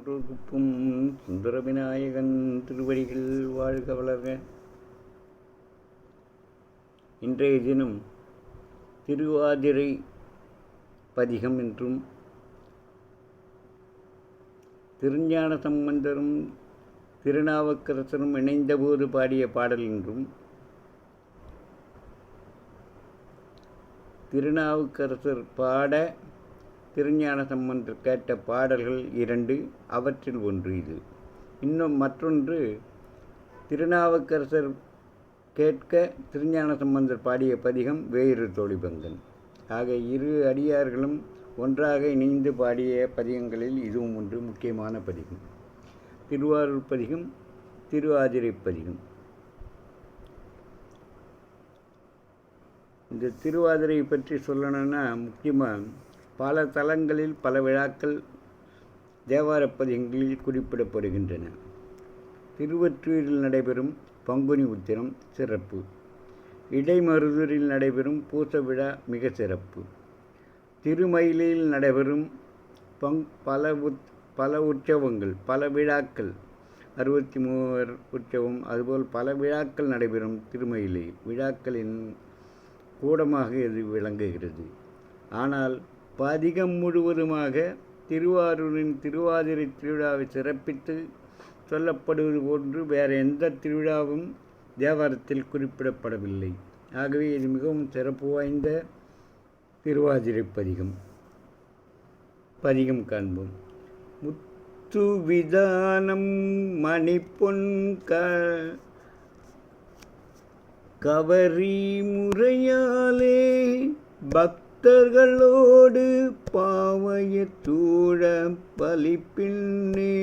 குப்பும் சுந்தர விநாயகன் திருவடிகள் வாழ்க வளர்க இன்றைய தினம் திருவாதிரை பதிகம் என்றும் திருஞான சம்பந்தரும் திருநாவுக்கரசரும் இணைந்தபோது பாடிய பாடல் என்றும் திருநாவுக்கரசர் பாட திருஞான சம்பந்தர் கேட்ட பாடல்கள் இரண்டு அவற்றில் ஒன்று இது. இன்னும் மற்றொன்று திருநாவுக்கரசர் கேட்க திருஞான சம்பந்தர் பாடிய பதிகம் வேறு தோழிபங்கன் ஆக இரு அடியார்களும் ஒன்றாக இணைந்து பாடிய பதிகங்களில் இதுவும் ஒன்று முக்கியமான பதிகம். திருவாரூர் பதிகம் திருவாதிரை பதிகம். இந்த திருவாதிரை பற்றி சொல்லணும்னா முக்கியமாக பல தலங்களில் பல விழாக்கள் தேவார பதிகங்களில் குறிப்பிடப்படுகின்றன. திருவற்றூரில் நடைபெறும் பங்குனி உத்திரம் சிறப்பு. இடைமருதூரில் நடைபெறும் பூச விழா மிக சிறப்பு. திருமயிலில் நடைபெறும் பங் பல உத் பல உற்சவங்கள் பல விழாக்கள். அறுபத்தி மூவர் உற்சவம் அதுபோல் பல விழாக்கள் நடைபெறும் திருமயிலில். விழாக்களின் கூடமாக இது விளங்குகிறது. ஆனால் பதிகம் முழுவதுமாக திருவாரூரின் திருவாதிரை திருவிழாவை சிறப்பித்து சொல்லப்படுவது போன்று வேறு எந்த திருவிழாவும் தேவாரத்தில் குறிப்பிடப்படவில்லை. ஆகவே இது மிகவும் சிறப்பு வாய்ந்த திருவாதிரை பதிகம். பதிகம் காண்போம். முத்து விதானம் மணிப்பொன் க கவரி முறையாலே பக்தர்களோடு பாவைய தூழ பலிப்பின்னே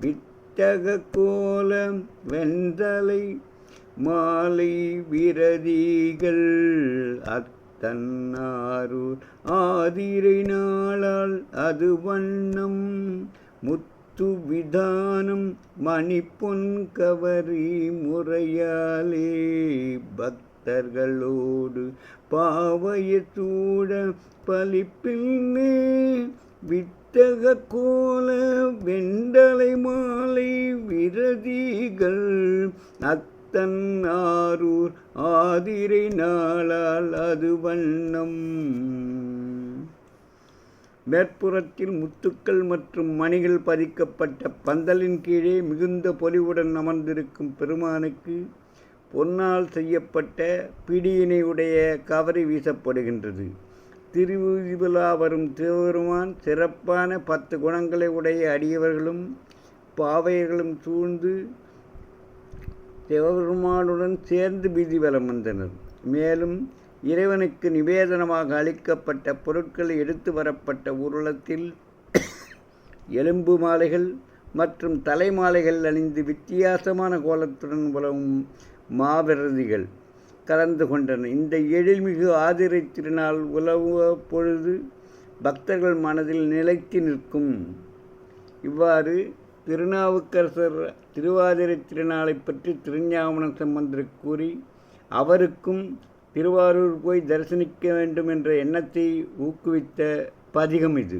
வித்தக கோலம் வெந்தலை மாலை விரதிகள் அத்தன்னாரூர் ஆதிரை நாளால் அது வண்ணம் முத்து விதானம் மணிப்பொன் கவரி முறையாலே பக்த பக்தர்களோடு பாவையத்தூட பலிப்பின்னே வித்தக கோல வெண்டலை மாலை விரதிகள். அத்தன் ஆரூர் ஆதிரை நாளால் அது வண்ணம். மேற்புறத்தில் முத்துக்கள் மற்றும் மணிகள் பதிக்கப்பட்ட பந்தலின் கீழே மிகுந்த பொலிவுடன் அமர்ந்திருக்கும் பெருமானுக்கு பொன்னால் செய்யப்பட்ட பிடியினை உடைய கவரி வீசப்படுகின்றது. திருவிழா வரும் திருவருமான் சிறப்பான பத்து குணங்களை உடைய அடியவர்களும் பாவையர்களும் சூழ்ந்து சிவபெருமானுடன் சேர்ந்து பீதி வலம் வந்தனர். மேலும் இறைவனுக்கு நிவேதனமாக அளிக்கப்பட்ட பொருட்களை எடுத்து வரப்பட்ட உருளத்தில் எலும்பு மாலைகள் மற்றும் தலை மாலைகள் அணிந்து வித்தியாசமான கோலத்துடன் உலவும் மாவிரதிகள் கலந்து கொண்டன. இந்த எழில்மிகு ஆதிரை திருநாள் உலவ பொழுது பக்தர்கள் மனதில் நிலைத்து நிற்கும். இவ்வாறு திருநாவுக்கரசர் திருவாதிரை திருநாளை பற்றி திருஞாமண சம்பந்தர் கூறி அவருக்கும் திருவாரூர் போய் தரிசனிக்க வேண்டும் என்ற எண்ணத்தை ஊக்குவித்த பதிகம் இது.